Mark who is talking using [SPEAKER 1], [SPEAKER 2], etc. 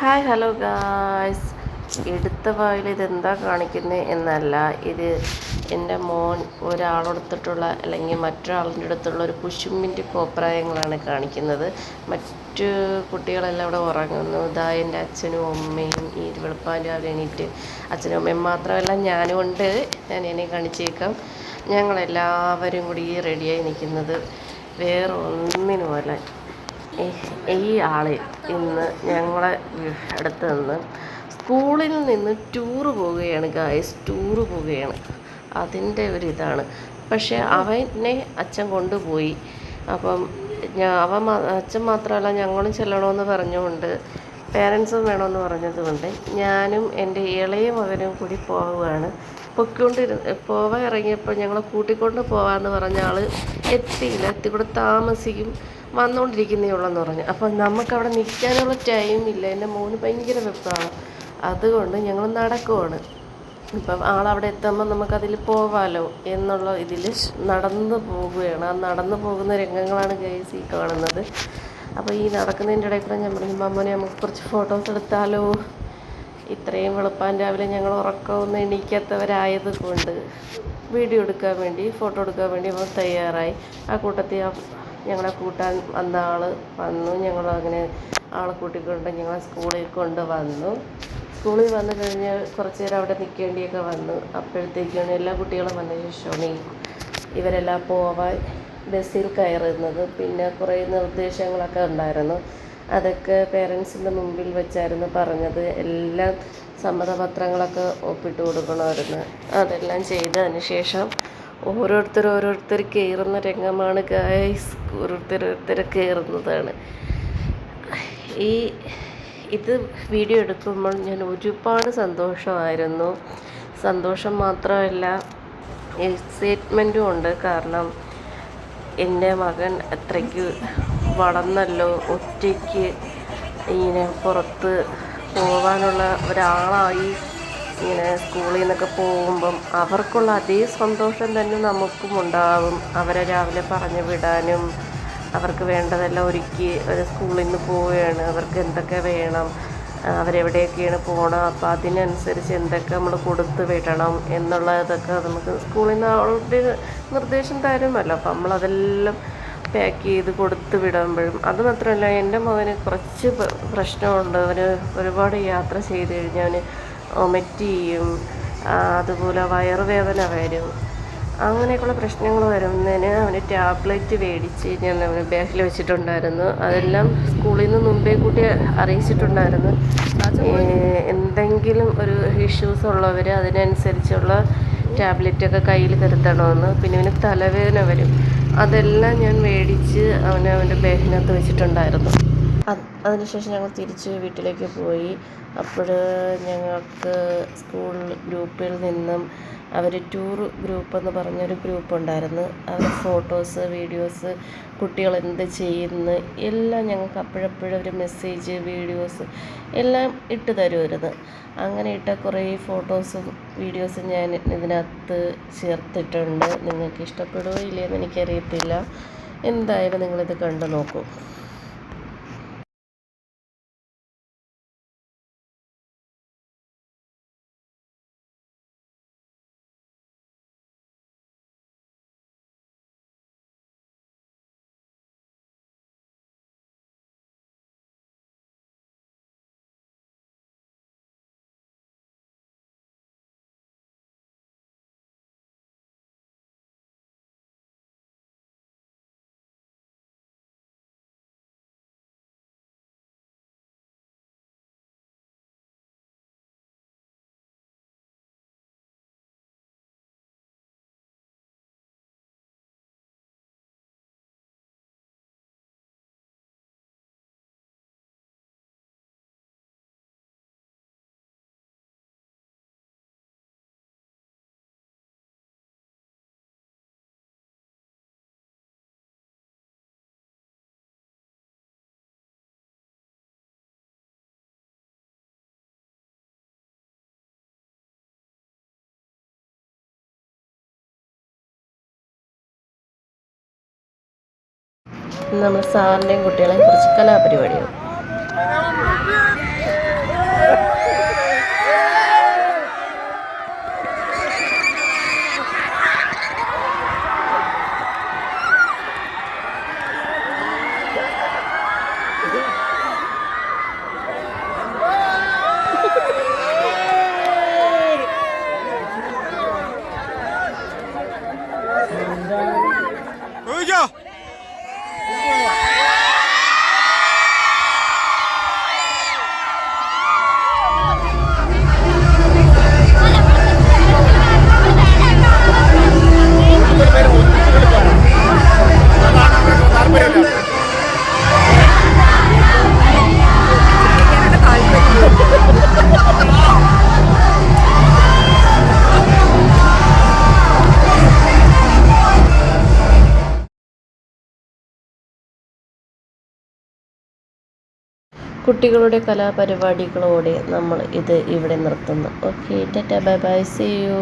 [SPEAKER 1] Hi hello guys എടുത്ത വായിൽ ഇതെന്താ കാണിക്കുന്നത് എന്നല്ല. ഇത് എന്റെ മോൻ ഒരാളെടുത്തിട്ടുള്ള അല്ലെങ്കിൽ മറ്റൊരാളിന്റെ അടുത്തുള്ള ഒരു കുശുമ്പിന്റെ കോപ്രായങ്ങളാണ് കാണിക്കുന്നത്. മറ്റ് കുട്ടികളെല്ലാം അവിടെ ഉറങ്ങുന്നു. ഇതാ എന്റെ അച്ഛനും അമ്മയും ഈ വെളുപ്പാന്റെ അവർ എണീറ്റ് അച്ഛനും അമ്മയും മാത്രമല്ല ഞാനും ഉണ്ട് ഞാൻ എന്നെ കാണിച്ചേക്കാം. ഞങ്ങളെല്ലാവരും കൂടി റെഡിയായി നിൽക്കുന്നത്. വേറെ ഒന്നിനുമല്ല ഈ ആൾ ഇന്ന് ഞങ്ങളെ അടുത്ത് നിന്ന് സ്കൂളിൽ നിന്ന് ടൂറ് പോവുകയാണ് ഗായ്സ് ടൂറ് പോവുകയാണ്. അതിന്റെ ഒരിതാണ് പക്ഷേ അവനെ അച്ഛൻ കൊണ്ടുപോയി. അപ്പം ഞാൻ അവൻ അച്ഛൻ മാത്രമല്ല ഞങ്ങളും ചെല്ലണമെന്ന് പറഞ്ഞുകൊണ്ട് പേരൻസും വേണമെന്ന് പറഞ്ഞതുകൊണ്ട് ഞാനും എന്റെ ഇളയ മകനും കൂടി പോവുകയാണ്. പൊയ്ക്കൊണ്ടിരുന്ന് പോവാൻ ഇറങ്ങിയപ്പോൾ ഞങ്ങളെ കൂട്ടിക്കൊണ്ട് പോകാമെന്ന് പറഞ്ഞ ആൾ എത്തിയില്ല. എത്തിക്കൂടെ താമസിക്കും. വന്നുകൊണ്ടിരിക്കുന്നേ ഉള്ളെന്ന് പറഞ്ഞു. അപ്പം നമുക്കവിടെ നിൽക്കാനുള്ള ടൈം ഇല്ല. എന്റെ മോന് ഭയങ്കര വെപ്പാണ് അതുകൊണ്ട് ഞങ്ങൾ നടക്കുവാണ്. ഇപ്പം ആളവിടെ എത്തുമ്പോൾ നമുക്കതിൽ പോവാലോ എന്നുള്ള ഇതിൽ നടന്നു പോവുകയാണ്. ആ നടന്നു പോകുന്ന രംഗങ്ങളാണ് ഗൈസ് ഈ കാണുന്നത്. അപ്പോൾ ഈ നടക്കുന്നതിന്റെ ഇടയിൽ കൂടെ ഞാൻ പറഞ്ഞു മമ്മനെ നമുക്ക് കുറച്ച് ഫോട്ടോസ് എടുത്താലോ? ഇത്രയും വെളുപ്പാൻ രാവിലെ ഞങ്ങൾ ഉറക്കമൊന്നും എണീക്കാത്തവരായത് കൊണ്ട് വീഡിയോ എടുക്കാൻ വേണ്ടി ഫോട്ടോ എടുക്കാൻ വേണ്ടി തയ്യാറായി. ആ കൂട്ടത്തിൽ ഞങ്ങളെ കൂട്ടാൻ വന്ന ആൾ വന്നു. ഞങ്ങൾ അങ്ങനെ ആളെ കൂട്ടിക്കൊണ്ട് ഞങ്ങളെ സ്കൂളിൽ കൊണ്ട് വന്നു. സ്കൂളിൽ വന്നു കഴിഞ്ഞ് കുറച്ച് നേരം അവിടെ നിൽക്കേണ്ടിയൊക്കെ വന്നു. അപ്പോഴത്തേക്കാണ് എല്ലാ കുട്ടികളും വന്ന ശേഷമാണ് ഇവരെല്ലാം പോവാൻ ബസ്സിൽ കയറുന്നത്. പിന്നെ കുറേ നിർദ്ദേശങ്ങളൊക്കെ ഉണ്ടായിരുന്നു. അതൊക്കെ പേരൻസിന്റെ മുമ്പിൽ വെച്ചായിരുന്നു പറഞ്ഞത്. എല്ലാം സമ്മതപത്രങ്ങളൊക്കെ ഒപ്പിട്ട് കൊടുക്കണമായിരുന്നു. അതെല്ലാം ചെയ്തതിന് ശേഷം ഓരോരുത്തർ ഓരോരുത്തർ കയറുന്ന രംഗമാണ് ഗായ്സ് ഓരോരുത്തർ കയറുന്നതാണ്. ഈ ഇത് വീഡിയോ എടുക്കുമ്പോൾ ഞാൻ ഒരുപാട് സന്തോഷമായിരുന്നു. സന്തോഷം മാത്രമല്ല എക്സൈറ്റ്മെന്റും ഉണ്ട്. കാരണം എന്റെ മകൻ അത്രയ്ക്ക് വളർന്നല്ലോ ഒറ്റയ്ക്ക് ഇങ്ങനെ പുറത്ത് പോകാനുള്ള ഒരാളായി. ഇങ്ങനെ സ്കൂളിൽ നിന്നൊക്കെ പോകുമ്പം അവർക്കുള്ള അതേ സന്തോഷം തന്നെ നമുക്കും ഉണ്ടാവും. അവരെ രാവിലെ പറഞ്ഞു വിടാനും അവർക്ക് വേണ്ടതെല്ലാം ഒരുക്കി ഒരു സ്കൂളിൽ നിന്ന് പോവുകയാണ്. അവർക്ക് എന്തൊക്കെ വേണം അവരെവിടെയൊക്കെയാണ് പോകണം അപ്പോൾ അതിനനുസരിച്ച് എന്തൊക്കെ നമ്മൾ കൊടുത്ത് വിടണം എന്നുള്ളതൊക്കെ നമുക്ക് സ്കൂളിൽ നിന്ന് അവളുടെ നിർദ്ദേശം തരുമല്ലോ. അപ്പം നമ്മളതെല്ലാം പാക്ക് ചെയ്ത് കൊടുത്ത് വിടുമ്പോഴും അത് മാത്രമല്ല എന്റെ മകന് കുറച്ച് പ്രശ്നമുണ്ട്. അവന് ഒരുപാട് യാത്ര ചെയ്ത് കഴിഞ്ഞാൽ വൊമിറ്റ് ചെയ്യും അതുപോലെ വയറുവേദന വരും. അങ്ങനെയൊക്കെയുള്ള പ്രശ്നങ്ങൾ വരുന്നതിന് അവന് ടാബ്ലറ്റ് മേടിച്ച് ഞാൻ അവന് ബാഗിൽ വെച്ചിട്ടുണ്ടായിരുന്നു. അതെല്ലാം സ്കൂളിൽ നിന്ന് മുമ്പേ കൂട്ടി അറിയിച്ചിട്ടുണ്ടായിരുന്നു. എന്തെങ്കിലും ഒരു ഇഷ്യൂസ് ഉള്ളവർ അതിനനുസരിച്ചുള്ള ടാബ്ലറ്റൊക്കെ കയ്യിൽ കരുതണമെന്ന്. പിന്നെ അവന് തലവേദന വരും. അതെല്ലാം ഞാൻ മേടിച്ച് അവനെ അവന്റെ ബാഗിനകത്ത് വെച്ചിട്ടുണ്ടായിരുന്നു. അതിനുശേഷം ഞങ്ങൾ തിരിച്ച് വീട്ടിലേക്ക് പോയി. അപ്പോൾ ഞങ്ങൾക്ക് സ്കൂൾ ഗ്രൂപ്പിൽ നിന്നും അവർ ടൂർ ഗ്രൂപ്പ് എന്ന് പറഞ്ഞൊരു ഗ്രൂപ്പ് ഉണ്ടായിരുന്നു. അവർ ഫോട്ടോസ് വീഡിയോസ് കുട്ടികൾ എന്ത് ചെയ്യുന്നു എല്ലാം ഞങ്ങൾക്ക് അപ്പോഴപ്പോഴും ഒരു മെസ്സേജ് വീഡിയോസ് എല്ലാം ഇട്ട് തരുമായിരുന്നു. അങ്ങനെ ഇട്ട കുറേ ഫോട്ടോസും വീഡിയോസും ഞാൻ ഇതിനകത്ത് ചേർത്തിട്ടുണ്ട്. നിങ്ങൾക്ക് ഇഷ്ടപ്പെടുമോ ഇല്ലയെന്ന് എനിക്കറിയത്തില്ല. എന്തായാലും നിങ്ങളിത് കണ്ടു നോക്കൂ. നമ്മൾ സാറിന്റെയും കുട്ടികളെയും കുറിച്ച് കലാപരിപാടിയാണ്. കുട്ടികളുടെ കലാപരിപാടികളോടെ നമ്മൾ ഇത് ഇവിടെ നിർത്തുന്നു. Okay tata bye bye see you